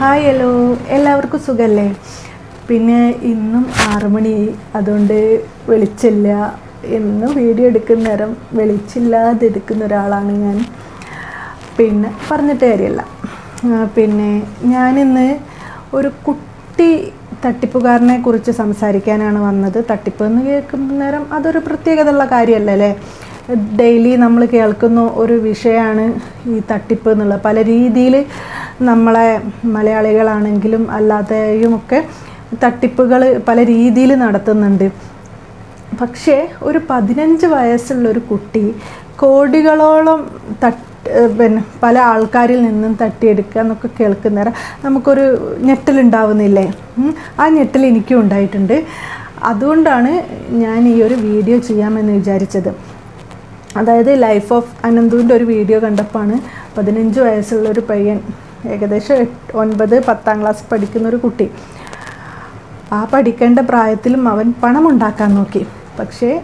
Hi hello എല്ലാവർക്കും സുഖമല്ലേ പിന്നെ ഇന്നും ആറുമണി അതുകൊണ്ട് വെളിച്ചില്ല. എന്നും വീഡിയോ എടുക്കുന്ന നേരം വെളിച്ചില്ലാതെ എടുക്കുന്ന ഒരാളാണ് ഞാൻ. പിന്നെ പറഞ്ഞിട്ട് കാര്യമല്ല. പിന്നെ ഞാനിന്ന് ഒരു കുട്ടി തട്ടിപ്പുകാരനെ കുറിച്ച് സംസാരിക്കാനാണ് വന്നത്. തട്ടിപ്പ് എന്ന് കേൾക്കുന്ന നേരം അതൊരു പ്രത്യേകത പ്രത്യേകതയുള്ള കാര്യമല്ലേ ഡെയിലി നമ്മൾ കേൾക്കുന്ന ഒരു വിഷയമാണ് ഈ തട്ടിപ്പ് എന്നുള്ളത് പല രീതിയിൽ നമ്മളെ മലയാളികളാണെങ്കിലും അല്ലാതെയുമൊക്കെ തട്ടിപ്പുകൾ പല രീതിയിൽ നടത്തുന്നുണ്ട്. പക്ഷേ ഒരു പതിനഞ്ച് വയസ്സുള്ളൊരു കുട്ടി കോടികളോളം തട്ട് പിന്നെ പല ആൾക്കാരിൽ നിന്നും തട്ടിയെടുക്കുക എന്നൊക്കെ കേൾക്കുന്നേരം നമുക്കൊരു ഞെട്ടലുണ്ടാവുന്നില്ലേ. ആ ഞെട്ടൽ എനിക്കും ഉണ്ടായിട്ടുണ്ട്. അതുകൊണ്ടാണ് ഞാൻ ഈ ഒരു വീഡിയോ ചെയ്യാമെന്ന് വിചാരിച്ചത്. അതായത് ലൈഫ് ഓഫ് അനന്തുവിന്റെ ഒരു വീഡിയോ കണ്ടപ്പോൾ ആണ് പതിനഞ്ച് വയസ്സുള്ള ഒരു പയ്യൻ ഏകദേശം എട്ട് ഒൻപത് പത്താം ക്ലാസ് പഠിക്കുന്ന ഒരു കുട്ടി. ആ പഠിക്കേണ്ട പ്രായത്തിലും അവൻ പണം ഉണ്ടാക്കാൻ നോക്കി. പക്ഷേ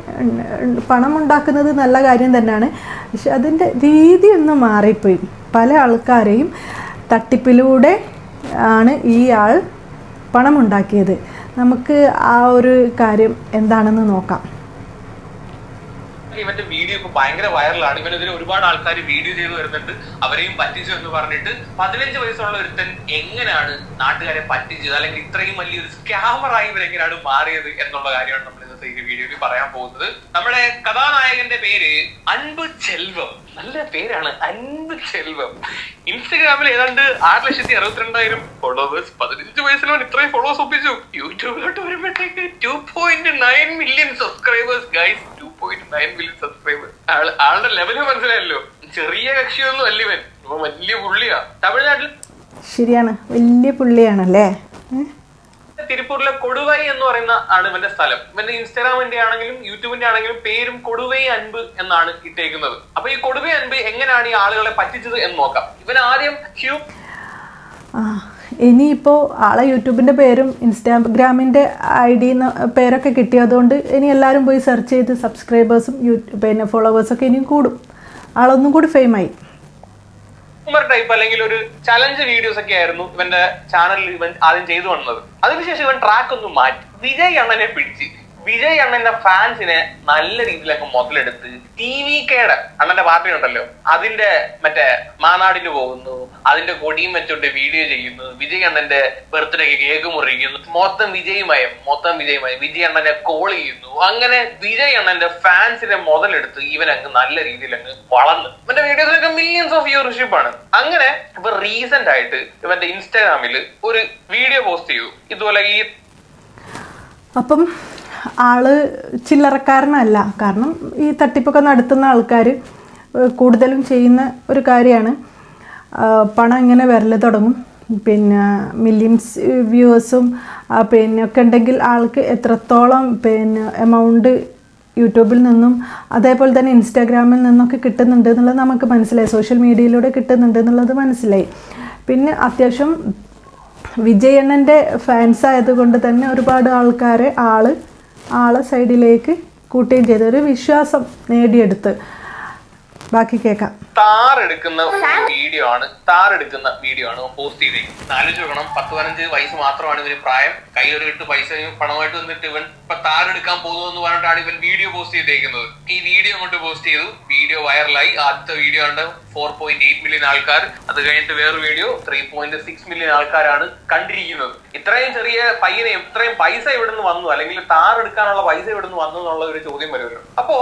പണം ഉണ്ടാക്കുന്നത് നല്ല കാര്യം തന്നെയാണ്. പക്ഷെ അതിന്റെ രീതി ഒന്ന് മാറിപ്പോയി. പല ആൾക്കാരെയും തട്ടിപ്പിലൂടെ ആണ് ഈ ആൾ പണമുണ്ടാക്കിയത്. നമുക്ക് ആ ഒരു കാര്യം എന്താണെന്ന് നോക്കാം. ഇവന്റെ വീഡിയോ ഇപ്പൊ ഭയങ്കര വൈറലാണ്. ഇവനെതിരെ ഒരുപാട് ആൾക്കാർ വീഡിയോ ചെയ്ത് വരുന്നുണ്ട്. അവരെയും പറ്റിച്ചു എന്ന് പറഞ്ഞിട്ട് പതിനഞ്ച് വയസ്സുള്ള ഒരുത്തൻ എങ്ങനെയാണ് നാട്ടുകാരെ പറ്റിച്ചത്? അല്ലെങ്കിൽ ഇത്രയും വലിയൊരു സ്കാമറായി ഇവരെങ്ങനെയാണ് മാറിയത് എന്നുള്ള കാര്യമാണ് നമ്മൾ ഇന്നത്തെ ഈ വീഡിയോയിൽ പറയാൻ പോകുന്നത് നമ്മുടെ കഥാനായകന്റെ പേര് അൻപ് ചെൽവം. നല്ല പേരാണ് അൻപ് ചെൽവം. ഇൻസ്റ്റഗ്രാമിൽ ഏതാണ്ട് ആറ് ലക്ഷത്തി അറുപത്തിരണ്ടായിരം ഫോളോവേഴ്സ് പതിനഞ്ച് വയസ്സിലോ ഇത്രയും ഫോളോവേഴ്സ് ഒപ്പിച്ചു. യൂട്യൂബിലോട്ട് വരുമ്പോഴത്തേക്ക് two point nine million subscribers guys two point nine million subscribers ആളുടെ ലെവൽ മനസ്സിലായല്ലോ. ചെറിയ കക്ഷിയൊന്നും അല്ല ഇവൻ. ഇവൻ വലിയ പുള്ളിയാ. തമിഴ്നാട്ടിൽ ശരിയാണ് വലിയ പുള്ളിയാണല്ലേ? തിരുപ്പൂരിലെ കൊടുവൈ എന്ന് പറയുന്ന ആണ് ഇവന്റെ സ്ഥലം. ഇവന്റെ ഇൻസ്റ്റാഗ്രാമിന്റെ ആണെങ്കിലും യൂട്യൂബിന്റെ ആണെങ്കിലും പേരും കൊടുവൈ അൻപ് എന്നാണ് ഇട്ടേക്കുന്നത്. അപ്പൊ ഈ കൊടുവൈ അൻപ് എങ്ങനെയാണ് ഈ ആളുകളെ പറ്റിച്ചത് എന്ന് നോക്കാം. ഇവൻ ആദ്യം ഹ്യൂ ഇനിയിപ്പോൾ ആളെ യൂട്യൂബിന്റെ പേരും ഇൻസ്റ്റാഗ്രാമിന്റെ ഐ ഡി പേരൊക്കെ കിട്ടിയതുകൊണ്ട് ഇനി എല്ലാവരും പോയി സെർച്ച് ചെയ്ത് സബ്സ്ക്രൈബേഴ്സും യൂ പിന്നെ ഫോളോവേഴ്സൊക്കെ ഇനിയും കൂടും. ആളൊന്നും കൂടി ഫെയിമായി ഹ്യൂമർ ടൈപ്പ് അല്ലെങ്കിൽ ഒരു ചലഞ്ച് വീഡിയോസ് ഒക്കെ ആയിരുന്നു ഇവന്റെ ചാനലിൽ ഇവൻ ആദ്യം ചെയ്തു വന്നത്. അതിനുശേഷം ഇവൻ ട്രാക്ക് ഒന്ന് മാറ്റി. വിജയ് അണ്ണനെ പിടിച്ച്. വിജയ് അണ്ണന്റെ ഫാൻസിനെ നല്ല രീതിയിലൊക്കെ മുതലെടുത്ത് ടി വി കെയുടെ അണ്ണന്റെ പാർട്ടി ഉണ്ടല്ലോ അതിന്റെ മറ്റേ മാനാടിന് പോകുന്നു അതിന്റെ കൊടിയും വെച്ചോണ്ട് വീഡിയോ ചെയ്യുന്നു വിജയ് അണ്ണന്റെ ബർത്ത്ഡേക്ക് കേക്ക് മുറിക്കുന്നു മൊത്തം വിജയമയം മൊത്തം വിജയമയം വിജയ് അണ്ണനെ കോൾ ചെയ്യുന്നു. അങ്ങനെ വിജയ് അണ്ണന്റെ ഫാൻസിനെ മുതലെടുത്ത് ഇവൻ അങ്ങ് നല്ല രീതിയിൽ അങ്ങ് വളർന്നു. ഇവന്റെ വീഡിയോസിനൊക്കെ മില്യൻസ് ഓഫ് വ്യൂവർഷിപ്പ് ആണ്. അങ്ങനെ ഇപ്പൊ റീസെന്റ് ആയിട്ട് ഇവന്റെ ഇൻസ്റ്റാഗ്രാമിൽ ഒരു വീഡിയോ പോസ്റ്റ് ചെയ്തു. ഇതുപോലെ ഈ അപ്പം ആൾ ചില്ലറക്കാരനല്ല. കാരണം ഈ തട്ടിപ്പൊക്കെ നടത്തുന്ന ആൾക്കാർ കൂടുതലും ചെയ്യുന്ന ഒരു കാര്യമാണ്. പണം ഇങ്ങനെ വരൽ തുടങ്ങും. പിന്നെ മില്യൺസ് വ്യൂവേഴ്സും പിന്നെ ഒക്കെ ഉണ്ടെങ്കിൽ ആൾക്ക് എത്രത്തോളം പിന്നെ എമൗണ്ട് യൂട്യൂബിൽ നിന്നും അതേപോലെ തന്നെ ഇൻസ്റ്റാഗ്രാമിൽ നിന്നൊക്കെ കിട്ടുന്നുണ്ട് എന്നുള്ളത് നമുക്ക് മനസ്സിലായി. സോഷ്യൽ മീഡിയയിലൂടെ കിട്ടുന്നുണ്ട് എന്നുള്ളത് മനസ്സിലായി. പിന്നെ അത്യാവശ്യം വിജയണ്ണന്റെ ഫാൻസ് ആയതുകൊണ്ട് തന്നെ ഒരുപാട് ആൾക്കാരെ ആൾ ആളെ സൈഡിലേക്ക് കൂട്ടുകയും ചെയ്ത്. ഒരു വിശ്വാസം നേടിയെടുത്ത്. ബാക്കി കേൾക്കാം. താർ എടുക്കുന്ന വീഡിയോ ആണ്. താർ എടുക്കുന്ന വീഡിയോ ആണ്. പോസ്റ്റ് ചെയ്തേക്കുന്നത് ആലോചിച്ച് നോക്കണം. പത്ത് പതിനഞ്ച് വയസ്സ് മാത്രമാണ് ഇവന് പ്രായം. കയ്യിൽ ഇട്ട് പൈസ പണമായിട്ട് വന്നിട്ട് ഇവൻ ഇപ്പൊ താർ എടുക്കാൻ പോകുന്നു എന്ന് പറഞ്ഞിട്ടാണ് ഇവൻ വീഡിയോ പോസ്റ്റ് ചെയ്തേക്കുന്നത്. ഈ വീഡിയോ അങ്ങോട്ട് പോസ്റ്റ് ചെയ്തു. വീഡിയോ വൈറലായി ആദ്യത്തെ വീഡിയോ ഉണ്ട് ഫോർ പോയിന്റ് എയ്റ്റ് മില്യൺ ആൾക്കാർ. അത് കഴിഞ്ഞിട്ട് വേറെ video three point six million ആൾക്കാരാണ് കണ്ടിരിക്കുന്നത്. ഇത്രയും ചെറിയ പയ്യനെ ഇത്രയും പൈസ എവിടെ നിന്ന് വന്നു? അല്ലെങ്കിൽ താർ എടുക്കാനുള്ള പൈസ എവിടെ നിന്ന് വന്നു എന്നുള്ള ഒരു ചോദ്യം വരുമല്ലോ അപ്പോ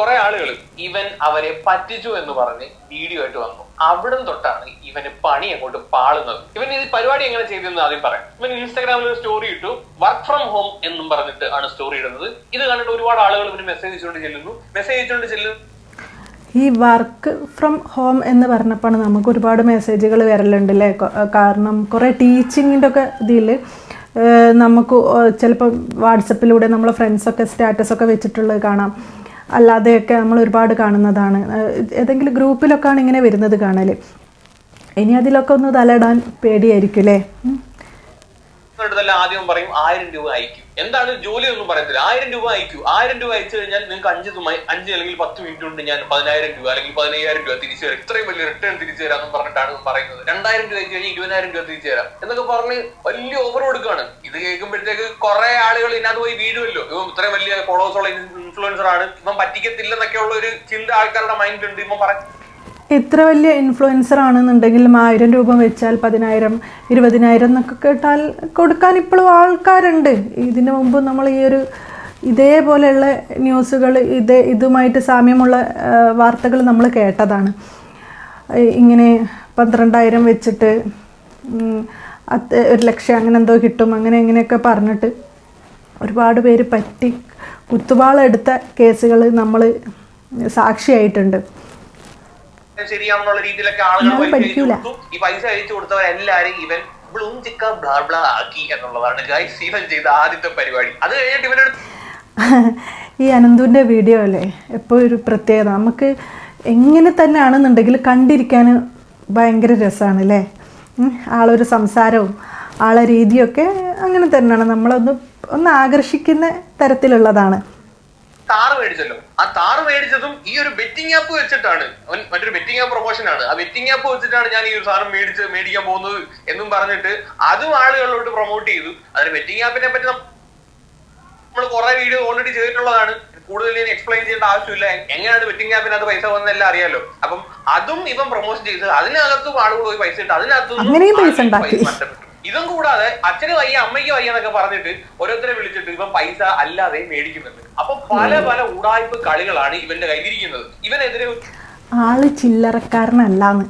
കുറെ ആളുകൾ ഇവൻ അവരെ പറ്റിച്ചു എന്ന് പറഞ്ഞ് വീഡിയോ ആയിട്ട് വന്നു. അവിടം തൊട്ടാണ് ഇവന് പണി അങ്ങോട്ട് പാളുന്നത്. ഇവൻ ഈ പരിപാടി എങ്ങനെ ചെയ്തെന്ന് ആദ്യം പറയാം. ഇവൻ ഇൻസ്റ്റാഗ്രാമിൽ ഒരു സ്റ്റോറി ഇട്ടു. വർക്ക് ഫ്രം ഹോം എന്നും പറഞ്ഞിട്ട് ആണ് സ്റ്റോറി ഇടുന്നത്. ഇത് കണ്ടിട്ട് ഒരുപാട് ആളുകൾ ഇവന് മെസ്സേജ് അയച്ചുകൊണ്ട് ചെല്ലുന്നു. മെസ്സേജ് അയച്ചുകൊണ്ട് ചെല്ലുന്നു ഈ വർക്ക് ഫ്രം ഹോം എന്ന് പറഞ്ഞപ്പോൾ നമുക്ക് ഒരുപാട് മെസ്സേജുകൾ വരലുണ്ട് അല്ലേ? കാരണം കുറേ ടീച്ചിങ്ങിന്റെ ഒക്കെ ഇതിൽ നമുക്ക് ചിലപ്പോൾ വാട്സപ്പിലൂടെ നമ്മളെ ഫ്രണ്ട്സൊക്കെ സ്റ്റാറ്റസൊക്കെ വെച്ചിട്ടുള്ളത് കാണാം. അല്ലാതെയൊക്കെ നമ്മൾ ഒരുപാട് കാണുന്നതാണ്. ഏതെങ്കിലും ഗ്രൂപ്പിലൊക്കെയാണ് ഇങ്ങനെ വരുന്നത് കാണൽ ഇനി അതിലൊക്കെ ഒന്ന് തലയിടാൻ പേടിയായിരിക്കും അല്ലേ? ഉം. അടുത്തല്ല ആദ്യം പറയും ആയിരം രൂപ അയക്കും എന്താണ് ജോലി ഒന്നും പറയത്തില്ല. ആയിരം രൂപ അയക്കൂ ആയിരം രൂപ അയച്ചു കഴിഞ്ഞാൽ നിങ്ങൾക്ക് അഞ്ച് അഞ്ച് അല്ലെങ്കിൽ പത്ത് മിനിറ്റ് കൊണ്ട് ഞാൻ പതിനായിരം രൂപ അല്ലെങ്കിൽ പതിനയ്യായിരം രൂപ തിരിച്ചു തരാം. ഇത്രയും വലിയ റിട്ടേൺ തിരിച്ചു തരാം തരാമെന്ന് പറഞ്ഞിട്ടാണ് പറയുന്നത്. രണ്ടായിരം രൂപ അയച്ചു കഴിഞ്ഞാൽ ഇരുപതിനായിരം രൂപ തിരിച്ചു തരാം എന്നൊക്കെ പറഞ്ഞ് വലിയ ഓഫർ കൊടുക്കുകയാണ്. ഇത് കേൾക്കുമ്പോഴത്തേക്ക് കുറെ ആളുകൾ ഇതിനകത്ത് പോയി വീഴുമല്ലോ. ഇവൻ ഇത്രയും വലിയ ഫോളോവേഴ്സ് ഉള്ള ഇൻഫ്ലുവൻസർ ആണ്. ഇവൻ പറ്റിക്കത്തില്ലെന്നൊക്കെ ഉള്ള ഒരു ചിന്ത ആൾക്കാരുടെ ഉണ്ട് ഇവൻ പറ ഇത്ര വലിയ ഇൻഫ്ലുവൻസർ ആണെന്നുണ്ടെങ്കിലും ആയിരം രൂപ വെച്ചാൽ പതിനായിരം ഇരുപതിനായിരം എന്നൊക്കെ കേട്ടാൽ കൊടുക്കാൻ ഇപ്പോഴും ആൾക്കാരുണ്ട്. ഇതിന് മുമ്പ് നമ്മൾ ഈ ഒരു ഇതേപോലെയുള്ള ന്യൂസുകൾ ഇതേ ഇതുമായിട്ട് സാമ്യമുള്ള വാർത്തകൾ നമ്മൾ കേട്ടതാണ്. ഇങ്ങനെ പന്ത്രണ്ടായിരം വെച്ചിട്ട് അത് ഒരു ലക്ഷം അങ്ങനെ എന്തോ കിട്ടും അങ്ങനെ ഇങ്ങനെയൊക്കെ പറഞ്ഞിട്ട് ഒരുപാട് പേര് പറ്റി കുത്തുവാളെടുത്ത കേസുകൾ നമ്മൾ സാക്ഷിയായിട്ടുണ്ട്. ശരിയാണെന്നുള്ള രീതിയിലൊക്കെ ആളുകൾ ഞാൻ പൈസ അയച്ചു കൊടുത്തു. ഈ പൈസ അയച്ചു കൊടുത്തവരെല്ലാരും ഇവൻ ബ്ലൂം ചിക്ക ബ്ലാ ബ്ലാ ആക്കി എന്നുള്ളതാണ് ഗൈസ് ഇവൻ ചെയ്ത ആദ്യത്തെ പരിപാടി. അത് കഴിഞ്ഞിട്ട് ഇവനോട് ഈ അനന്തുവിന്റെ വീഡിയോ അല്ലേ? എപ്പോൾ ഒരു പ്രത്യേകത. നമുക്ക് എങ്ങനെ തന്നെ ആണെന്നുണ്ടെങ്കിൽ കണ്ടിരിക്കാൻ ഭയങ്കര രസമാണ് അല്ലേ? ആളൊരു സംസാരവും ആളെ രീതിയൊക്കെ അങ്ങനെ തന്നെയാണ്. നമ്മളൊന്ന് ഒന്ന് ആകർഷിക്കുന്ന തരത്തിലുള്ളതാണ്. താറ് മേടിച്ചല്ലോ. ആ താറ് മേടിച്ചതും ഈ ഒരു ബെറ്റിംഗ് ആപ്പ് വെച്ചിട്ടാണ്. അവൻ മറ്റൊരു ബെറ്റിംഗ് ആപ്പ് പ്രൊമോഷൻ ആണ്. ആ ബെറ്റിംഗ് ആപ്പ് വെച്ചിട്ടാണ് ഞാൻ ഈ ഒരു സാധനം മേടിച്ച് മേടിക്കാൻ പോകുന്നത് എന്നും പറഞ്ഞിട്ട് അതും ആളുകളിലോട്ട് പ്രൊമോട്ട് ചെയ്തു. അതിന് ബെറ്റിംഗ് ആപ്പിനെ പറ്റി നമ്മൾ കുറെ വീഡിയോ ഓൾറെഡി ചെയ്തിട്ടുള്ളതാണ്. കൂടുതൽ ഇനി എക്സ്പ്ലെയിൻ ചെയ്യേണ്ട ആവശ്യമില്ല. എങ്ങനെയാണ് ബെറ്റിംഗ് ആപ്പിനകത്ത് പൈസ വന്നെല്ലാം അറിയാലോ. അപ്പം അതും ഇവൻ പ്രൊമോഷൻ ചെയ്തത് അതിനകത്തും ആളുകൾ പോയി പൈസ ഇട്ട് അതിനകത്തും പൈസ നഷ്ടപ്പെട്ടു. ഇതും കൂടാതെ അച്ഛന് വയ്യ അമ്മയ്ക്ക് വയ്യ എന്നൊക്കെ പറഞ്ഞിട്ട് ഓരോരുത്തരെ വിളിച്ചിട്ട് ഇവൻ പൈസ അല്ലാതെ മേടിക്കുന്നുണ്ട്. അപ്പൊ പല പല ഉടായ്പ കളികളാണ് ഇവന്റെ കയ്യിലിരിക്കുന്നത്. ഇവനെതിരെ ആൾ ചില്ലറക്കാരനല്ലാന്ന്.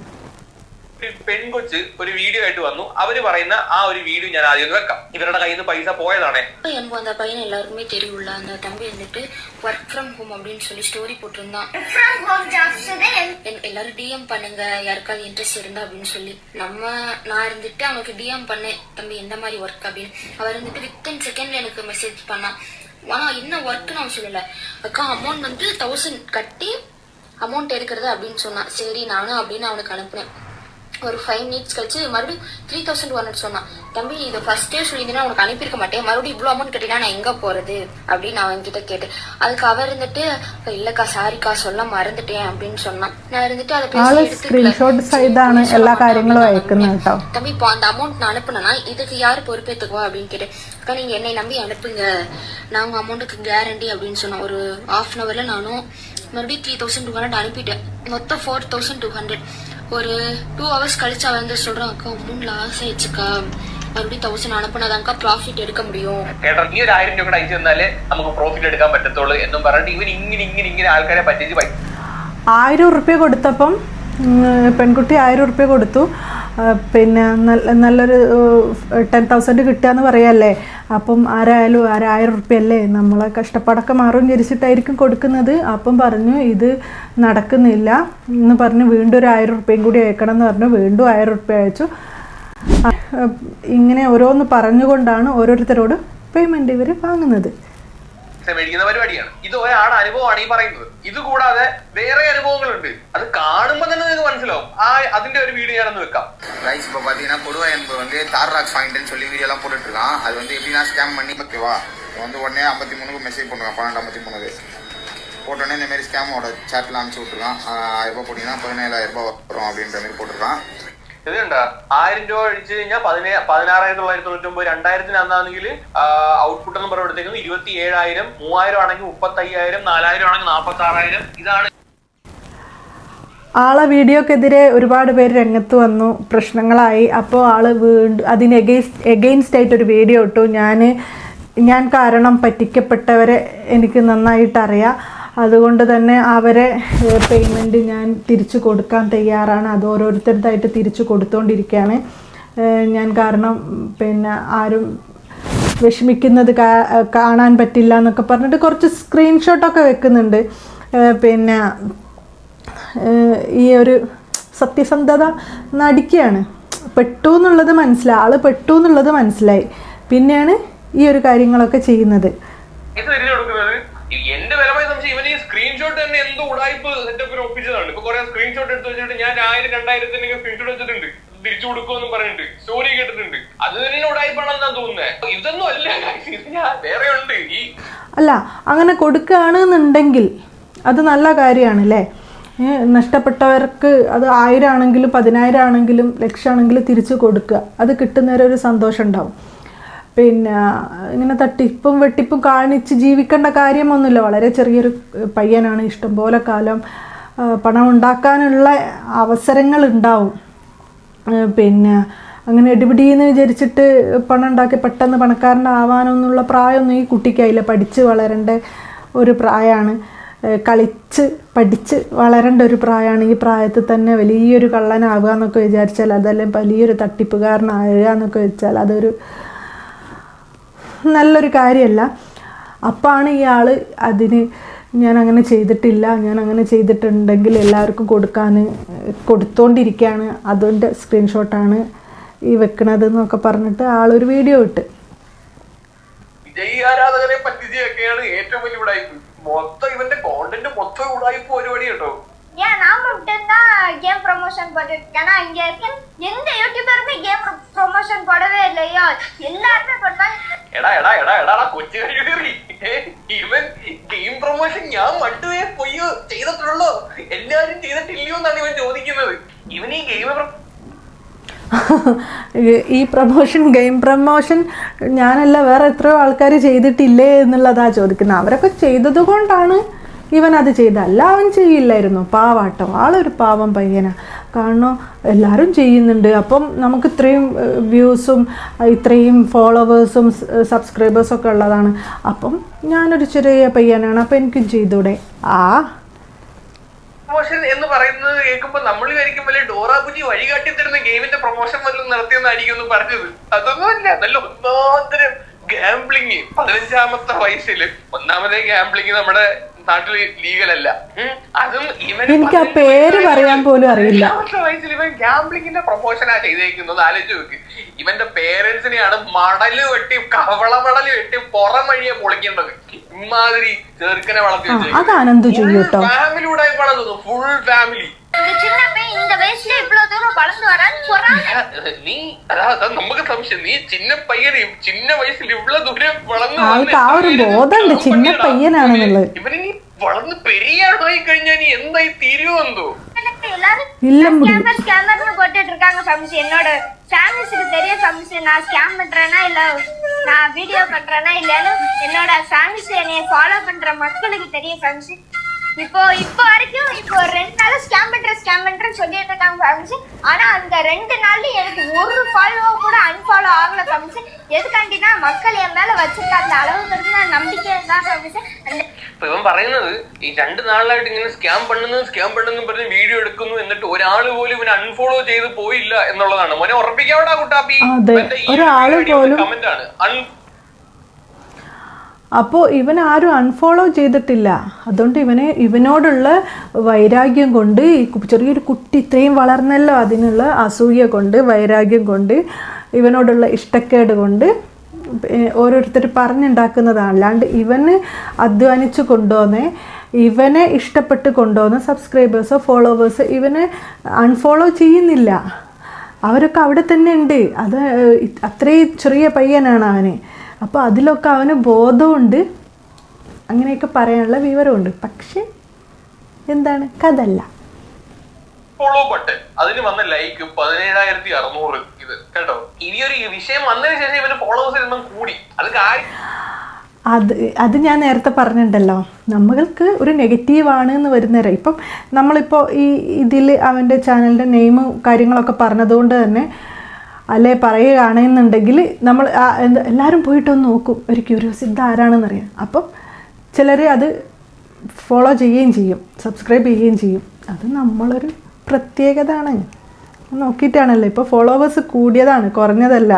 പെൺകൊച്ച് ഒരു വീഡിയോ ആയിട്ട് വന്നു അവര് പറയുന്ന ആ ഒരു വീഡിയോ ഞാൻ ആദ്യം ഒന്ന് വെക്കാം ഇവരുടെ കയ്യിൽ നിന്ന് പൈസ போயதானே எனக்கு அந்த பையன் எல்லாருக்குமே தெரியும்ல அந்த தம்பி வந்துட்டு ஒர்க் ஃப்ரம் ஹோம் அப்படின்னு சொல்லி ஸ்டோரி போட்டிருந்தான் from home jobs so then L- எல்லாரும் டிஎம் பண்ணுங்க யாருக்காவது இன்ட்ரெஸ்ட் இருந்தா அப்படின்னு சொல்லி நம்ம நான் இருந்துட்டு அவனுக்கு டிஎம் பண்ணேன் தம்பி எந்த மாதிரி ஒர்க் அப்படின்னு அவர் வந்துட்டு வித்தின் செகண்ட்ல எனக்கு மெசேஜ் பண்ணான் ஆனா என்ன ஒர்க்னு அவன் சொல்லல அக்கா அமௌண்ட் வந்து தௌசண்ட் கட்டி அமௌண்ட் எடுக்கிறது அப்படின்னு சொன்னான் சரி நானும் அப்படின்னு அவனுக்கு அனுப்புனேன் ஒரு ஃபைவ் மினிட்ஸ் கழிச்சு மறுபடியும் த்ரீ தௌசண்ட் ஒன் சொன்னான். தம்பி இது ஃபர்ஸ்டே சொல்லியிருந்தேன்னா உனக்கு அனுப்பியிருக்க மாட்டேன். மறுபடியும் இவ்வளோ அமௌண்ட் கட்டினா நான் எங்கே போகிறது அப்படின்னு நான் அவன்கிட்ட கேட்டேன். அதுக்கு அவர் இருந்துட்டு இல்லைக்கா சாரிக்கா சொல்ல மறந்துட்டேன் அப்படின்னு சொன்னான். நான் இருந்துட்டு அதை தம்பி இப்போ அந்த அமௌண்ட் நான் அனுப்புனேன்னா இதுக்கு யார் பொறுப்பேற்றுக்குவா அப்படின்னு கேட்டேன். அக்கா நீங்கள் என்னை நம்பி அனுப்புங்க. நான் உங்கள் அமௌண்ட்டுக்கு கேரண்டி அப்படின்னு சொன்னோம் ஒரு ஆஃப் அன் அவரில் நானும் மறுபடியும் த்ரீ தௌசண்ட் டூ ஹண்ட்ரட் அனுப்பிட்டேன். மொத்தம் ஃபோர் தௌசண்ட் டூ ஹண்ட்ரட் ஒரு டூ ஹவர்ஸ் கழிச்சு அவன் வந்து சொல்றான் அக்கா அமௌண்ட் லாஸ் ஆயிடுச்சுக்கா மறுபடியும் தௌசண்ட் அனுப்புனாதான்க்கா ப்ராஃபிட் எடுக்க முடியும் കേട്ടോ ഈ ഒരു ആയിരം രൂപ കൂടെ അയച്ചു തന്നാലേ നമുക്ക് പ്രോഫിറ്റ് എടുക്കാൻ പറ്റത്തുള്ളൂ എന്നും പറഞ്ഞിട്ട് ഇവൻ ഇങ്ങനെ ഇങ്ങനെ ഇങ്ങനെ ആൾക്കാരെ പറ്റിച്ച് പൈസ ആയിരം ഉറുപ്പ്യ കൊടുത്തപ്പം ഉം, പെൺകുട്ടി ആയിരം ഉറുപ്പ്യ കൊടുത്തു ആ, പിന്നെ നല്ല നല്ലൊരു ടെൻ തൗസൻഡ് കിട്ടുകയെന്ന് പറയല്ലേ? അപ്പം ആരായാലും ആരായിരം റുപ്യല്ലേ നമ്മളെ കഷ്ടപ്പാടൊക്കെ മാറും വിചാരിച്ചിട്ടായിരിക്കും കൊടുക്കുന്നത്. അപ്പം പറഞ്ഞു ഇത് നടക്കുന്നില്ല. എന്ന് പറഞ്ഞ് വീണ്ടും ഒരു ആയിരം റുപ്യയും കൂടി അയക്കണം എന്ന് പറഞ്ഞു. വീണ്ടും ആയിരം റുപ്യ അയച്ചു. ഇങ്ങനെ ഓരോന്ന് പറഞ്ഞുകൊണ്ടാണ് ഓരോരുത്തരോട് പേയ്മെന്റ് ഇവർ വാങ്ങുന്നത്. മേടിക്കുന്ന പരിപാടിയാണ് ഇത് ഒരാളുടെ അനുഭവമാണ് ഈ പറയുന്നത് ഇതുകൂടാതെ വേറെ അനുഭവങ്ങളുണ്ട് അത് കാണുമ്പോൾ തന്നെ നിങ്ങൾക്ക് മനസ്സിലാവും ആ അതിന്റെ ഒരു വീഡിയോ ഞാനൊന്ന് വെക്കാം ரைஸ் இப்போ பார்த்தீங்கன்னா கொடுவா என்பது வந்து தார் ராக்ஸ் வாங்கிட்டேன்னு சொல்லி வீடியோலாம் போட்டுட்ருக்கான் அது வந்து எப்படின்னா ஸ்கேம் பண்ணி ஓகேவா வந்து உடனே ஐம்பத்தி மூணுக்கு மெசேஜ் பண்ணுவேன் பன்னெண்டு ஐம்பத்தி மூணுக்கு போட்டோன்னே இந்தமாரி ஸ்கேமோட சேட்லாம் அனுப்பிச்சி விட்ருக்கான் ஆயிரரூபா போட்டிங்கன்னா பதினேழாயிரம் பதினேழாயிரரூபா வரும் அப்படின்ற மாதிரி போட்டிருக்கான் ഇത് കണ്ട ആയിരം രൂപ അടിച്ചു കഴിഞ്ഞാൽ പതിനേ പതിനാറായിരത്തി തൊള്ളായിരത്തി തൊണ്ണൂറ്റൊമ്പത് രണ്ടായിരത്തിന് അന്നാണെങ്കിൽ ഔട്ട്പുട്ട് എന്ന് പറയുമ്പോഴത്തേക്കും ഇരുപത്തി ഏഴായിരം മൂവായിരം ആണെങ്കിൽ മുപ്പത്തി അയ്യായിരം നാലായിരം ആണെങ്കിൽ നാൽപ്പത്തി ആറായിരം ഇതാണ് ആളെ വീഡിയോക്കെതിരെ ഒരുപാട് പേര് രംഗത്ത് വന്നു പ്രശ്നങ്ങളായി. അപ്പോൾ ആൾ വീണ്ടും അതിന് എഗെയിൻസ്റ്റ് എഗെയിൻസ്റ്റ് ആയിട്ടൊരു വീഡിയോ ഇട്ടു. ഞാൻ ഞാൻ കാരണം പറ്റിക്കപ്പെട്ടവരെ എനിക്ക് നന്നായിട്ട് അറിയാം അതുകൊണ്ട് തന്നെ അവരെ പേയ്മെന്റ് ഞാൻ തിരിച്ചു കൊടുക്കാൻ തയ്യാറാണ്. അത് ഓരോരുത്തരുതായിട്ട് തിരിച്ചു കൊടുത്തുകൊണ്ടിരിക്കുകയാണ് ഞാൻ കാരണം പിന്നെ ആരും വിഷമിക്കുന്നത് കാണാൻ പറ്റില്ല എന്നൊക്കെ പറഞ്ഞിട്ട് കുറച്ച് സ്ക്രീൻഷോട്ടൊക്കെ വെക്കുന്നുണ്ട്. പിന്നെ ഈ ഒരു സത്യസന്ധത നടിക്കുകയാണ് പെട്ടു എന്നുള്ളത് മനസ്സിലായി. ആൾ പെട്ടു എന്നുള്ളത് മനസ്സിലായി. പിന്നെയാണ് ഈ ഒരു കാര്യങ്ങളൊക്കെ ചെയ്യുന്നത്. ഇത് തിരിച്ചു കൊടുക്കുന്നത് ഈ- എന്റെ വിലമായി സംശയം ഇവൻ ഈ സ്ക്രീൻഷോട്ട് തന്നെ എന്തോ ഉടായ്പ് സെറ്റപ്പിന് ഒപ്പിച്ചതാണ് ഇപ്പൊ കുറെ സ്ക്രീൻഷോട്ട് എടുത്ത് വെച്ചിട്ട് ഞാൻ ആയിരം രണ്ടായിരത്തിന് സ്ക്രീൻഷോട്ട് വെച്ചിട്ടുണ്ട്. തിരിച്ചു കൊടുക്കുമെന്ന് പറഞ്ഞിട്ട്. സ്റ്റോറി കേട്ടിട്ടുണ്ട്. അത് തന്നെ ഉടായ്പാണെന്നാ തോന്നുന്നത് ഇതൊന്നും അല്ല ഞാൻ വേറെ ഉണ്ട്. ഈ അല്ല അങ്ങനെ കൊടുക്കുകയാണെന്നുണ്ടെങ്കിൽ അത് നല്ല കാര്യമാണ് അല്ലേ നഷ്ടപ്പെട്ടവർക്ക് അത് ആയിരം ആണെങ്കിലും പതിനായിരം ആണെങ്കിലും ലക്ഷമാണെങ്കിലും തിരിച്ചു കൊടുക്കുക. അത് കിട്ടുന്നവരൊരു സന്തോഷം ഉണ്ടാവും. പിന്നെ ഇങ്ങനെ തട്ടിപ്പും വെട്ടിപ്പും കാണിച്ച് ജീവിക്കേണ്ട കാര്യമൊന്നുമില്ല. വളരെ ചെറിയൊരു പയ്യനാണ്. ഇഷ്ടംപോലെ കാലം പണം ഉണ്ടാക്കാനുള്ള അവസരങ്ങൾ ഉണ്ടാവും പിന്നെ അങ്ങനെ ഇടിപിടിയെന്ന് വിചാരിച്ചിട്ട് പണം ഉണ്ടാക്കി പെട്ടെന്ന് പണക്കാരനാവാനൊന്നുള്ള പ്രായമൊന്നും ഈ കുട്ടിക്കായില്ല പഠിച്ച് വളരേണ്ട ഒരു പ്രായമാണ് കളിച്ച് പഠിച്ച് വളരേണ്ട ഒരു പ്രായമാണ് ഈ പ്രായത്തിൽ തന്നെ വലിയൊരു കള്ളനാവുക എന്നൊക്കെ വിചാരിച്ചാൽ അതല്ലെങ്കിൽ വലിയൊരു തട്ടിപ്പുകാരനാവുക എന്നൊക്കെ വെച്ചാൽ അതൊരു നല്ലൊരു കാര്യമല്ല അപ്പാണ് ഇയാൾ അതിന് ഞാൻ അങ്ങനെ ചെയ്തിട്ടില്ല. ഞാൻ അങ്ങനെ ചെയ്തിട്ടുണ്ടെങ്കിൽ എല്ലാവർക്കും കൊടുക്കാൻ കൊടുത്തോണ്ടിരിക്കുകയാണ് അതിന്റെ സ്ക്രീൻഷോട്ടാണ് ഈ വെക്കണത് എന്നൊക്കെ പറഞ്ഞിട്ട് ആളൊരു വീഡിയോ ഇട്ട്. വിജയ് ആരാധകരെ പറ്റിച്ചൊക്കെയാണ് ഏറ്റവും വലിയ ഉടായ്പ്. മൊത്തം ഇവന്റെ കോണ്ടന്റ് മൊത്തം ഉടായ്പ പരിപാടി കേട്ടോ. ஏன் நான் மட்டும்தான் கேம் ப்ரொமோஷன் போட்டுருக்கேன்னா இங்க இருக்க எந்த யூடியூபருமே கேம் ப்ரொமோஷன் போடவே இல்லையோ எல்லாருமே பண்ணுவாங்க എടാ എടാ എടാ എടാ കൊച്ചു കഴിവേറി ഇവൻ ഗെയിം പ്രൊമോഷൻ ഞാൻ മട്ടുവേ പൊയ്യോ ചെയ്തിട്ടുള്ളോ എല്ലാരും ചെയ്തിട്ടില്ലയോ എന്നാണ് ഇവൻ ചോദിക്കുന്നത് ഇവൻ ഈ ഗെയിം ഈ പ്രൊമോഷൻ ഗെയിം പ്രൊമോഷൻ ഞാനല്ല വേറെ എത്രയോ ആൾക്കാർ ചെയ്തിട്ടില്ലേ എന്നുള്ളതാ ചോദിക്കുന്നത് അവരൊക്കെ ചെയ്തത് കൊണ്ടാണ് ഇവൻ അത് ചെയ്ത അല്ല അവൻ ചെയ്യില്ലായിരുന്നു. പാവാട്ടം. ആളൊരു പാവം പയ്യനാ. കാരണം എല്ലാവരും ചെയ്യുന്നുണ്ട്. അപ്പം നമുക്ക് ഇത്രയും വ്യൂസും ഇത്രയും ഫോളോവേഴ്സും സബ്സ്ക്രൈബേഴ്സും ഒക്കെ ഉള്ളതാണ്. അപ്പം ഞാനൊരു ചെറിയ പയ്യനാണ്. അപ്പം എനിക്കും ചെയ്തൂടെ? ആ. പ്രൊമോഷൻ എന്ന് പറയുന്നത് കേൾക്കുമ്പോ നമ്മൾ വിചാരിക്കും വലിയ ഡോറാബുജി വഴികാട്ടി തരുന്ന ഗെയിമിന്റെ പ്രൊമോഷൻ വല്ലതും നടത്തിയെന്നായിരിക്കും പറഞ്ഞത്. അതൊന്നുമല്ല. നല്ല ഒന്നാന്തരം ഗാംബ്ലിങ് പതിനഞ്ചാമത്തെ വയസ്സിൽ ഒന്നാമതേ ഗാംബ്ലിങ് നമ്മുടെ നാട്ടിൽ ലീഗലല്ല അല്ല. അതും ഇവൻ എനിക്ക് ആ പേര് പറയാൻ പോലും അറിയില്ല. വയസ്സിൽ ഇവൻ ഗാംബ്ലിങ്ങിന്റെ പ്രൊമോഷനാ ചെയ്തേക്കുന്നത്. ആലോചിച്ച് നോക്ക്. ഇവന്റെ പേരൻസിനെയാണ് മടൽ വെട്ടി കവള മടൽ വെട്ടി പുറം വഴിയെ പൊളിക്കേണ്ടത്. ഇമാതിരി ചെറുക്കനെ വളർത്തി. ഫാമിലി തോന്നുന്നു ഫുൾ ഫാമിലി இந்த சின்ன பையன் இந்த வயசுல இவ்வளவு தூரம் வளர்ந்து வரான்னு சொல்றாங்க നീ അതാ അതാ നമുക്ക് സംശയം നീ ചിന്ന പയ്യന് ചിന്ന വയസ്സിൽ ഇവിടെ ദൂരം വളർന്നു ആൾക്ക് ആ ഒരു ബോധമുണ്ട് ചിന്ന പയ്യനാണെന്നുള്ളത്. ഇവന് നീ വളർന്ന് പെരിയാളായി കഴിഞ്ഞാൽ നീ എന്തായി തീരുവെന്തോ எனக்கு எல்லாரும் இல்ல முடியும். ஸ்கேமர் ஸ்கேமர்னு போட்டுட்டு இருக்காங்க ஃபம்ஸ் என்னோட ஃபேமிலிஸுக்கு தெரிய ஃபம்ஸ் நான் ஸ்கேம் பண்றேனா இல்ல நான் வீடியோ பண்றேனா இல்லன்னு என்னோட ஃபேமிலிஸ் என்னைய ஃபாலோ பண்ற மக்களுக்கு தெரியும் ஃபம்ஸ் இப்போ இப்போ வரைக்கும் இப்போ ஒரு ரெண்டு நாள் ஸ்கேம் பண்ற ஸ்கேம் பண்றேன்னு சொல்லிட்டு இருக்காங்க ஃபம்ஸ் ஆனா அந்த ரெண்டு நாள்ல எனக்கு ஒரு ஃபாலோ கூட அன்ஃபாலோ ஆகல ஃபம்ஸ் எதுக்காண்டினா மக்கள் என் மேல வச்சிருக்க அந்த அளவுக்கு இருந்த நம்பிக்கை தான் ஃபம்ஸ் அந்த ഇപ്പൊ ഇവൻ പറയുന്നത് ഈ രണ്ട് നാളായിട്ട് ഇങ്ങനെ സ്കാം പണ്ണുന്നു സ്കാം പണ്ണുന്നു പറഞ്ഞ് വീഡിയോ എടുക്കുന്നു എന്നിട്ട് ഒരാൾ പോലും ഇവൻ അൺഫോളോ ചെയ്ത് പോയില്ല എന്നുള്ളതാണ് മോനെ ഉറപ്പിക്കാവിടാ കുട്ടാപ്പി അതെ, ഒരാള് പോലും- കമന്റ് ആണ് അൺ അപ്പോൾ ഇവൻ ആരും അൺഫോളോ ചെയ്തിട്ടില്ല. അതുകൊണ്ട് ഇവനെ ഇവനോടുള്ള വൈരാഗ്യം കൊണ്ട് ചെറിയൊരു കുട്ടി ഇത്രയും വളർന്നല്ലോ അതിനുള്ള അസൂയ കൊണ്ട് വൈരാഗ്യം കൊണ്ട് ഇവനോടുള്ള ഇഷ്ടക്കേട് കൊണ്ട് ഓരോരുത്തർ പറഞ്ഞുണ്ടാക്കുന്നതാണ് അല്ലാണ്ട് ഇവന് അധ്വാനിച്ച് കൊണ്ടുവന്നേ ഇവനെ ഇഷ്ടപ്പെട്ട് കൊണ്ടുവന്ന സബ്സ്ക്രൈബേഴ്സോ ഫോളോവേഴ്സോ ഇവനെ അൺഫോളോ ചെയ്യുന്നില്ല. അവരൊക്കെ അവിടെ തന്നെ ഉണ്ട്. അത് അത്രയും ചെറിയ പയ്യനാണ് അവന്. അപ്പോൾ അതിലൊക്കെ അവന് ബോധമുണ്ട് അങ്ങനെയൊക്കെ പറയാനുള്ള വിവരമുണ്ട് പക്ഷെ എന്താണ്? കഥല്ല. ഫോളോ ബട്ടൺ അതിന് വന്ന ലൈക്ക് പതിനേഴായിരത്തി അറുന്നൂറ് ഇത്. കേട്ടോ? ഇനി ഒരു വിഷയം വന്നതിന് ശേഷം ഇവന്റെ ഫോളോവേഴ്സ് എണ്ണം കൂടി. അത് അത് അത് ഞാൻ നേരത്തെ പറഞ്ഞിട്ടുണ്ടല്ലോ. നമ്മൾക്ക് ഒരു നെഗറ്റീവാണ് എന്ന് വരുന്നേരം ഇപ്പം നമ്മളിപ്പോൾ ഈ ഇതിൽ അവന്റെ ചാനലിന്റെ നെയിമും കാര്യങ്ങളൊക്കെ പറഞ്ഞതുകൊണ്ട് തന്നെ അല്ലെ പറയുകയാണെന്നുണ്ടെങ്കിൽ നമ്മൾ എന്താ എല്ലാവരും പോയിട്ടൊന്ന് നോക്കും ഒരു ക്യൂരിയോസിറ്റി ഇത് ആരാണെന്നറിയാം അപ്പം ചിലർ അത് ഫോളോ ചെയ്യുകയും ചെയ്യും സബ്സ്ക്രൈബ് ചെയ്യുകയും ചെയ്യും. അത് നമ്മളൊരു പ്രത്യേകതയാണ് നോക്കിയിട്ടാണല്ലോ. ഇപ്പോൾ ഫോളോവേഴ്സ് കൂടിയതാണ് കുറഞ്ഞതല്ല.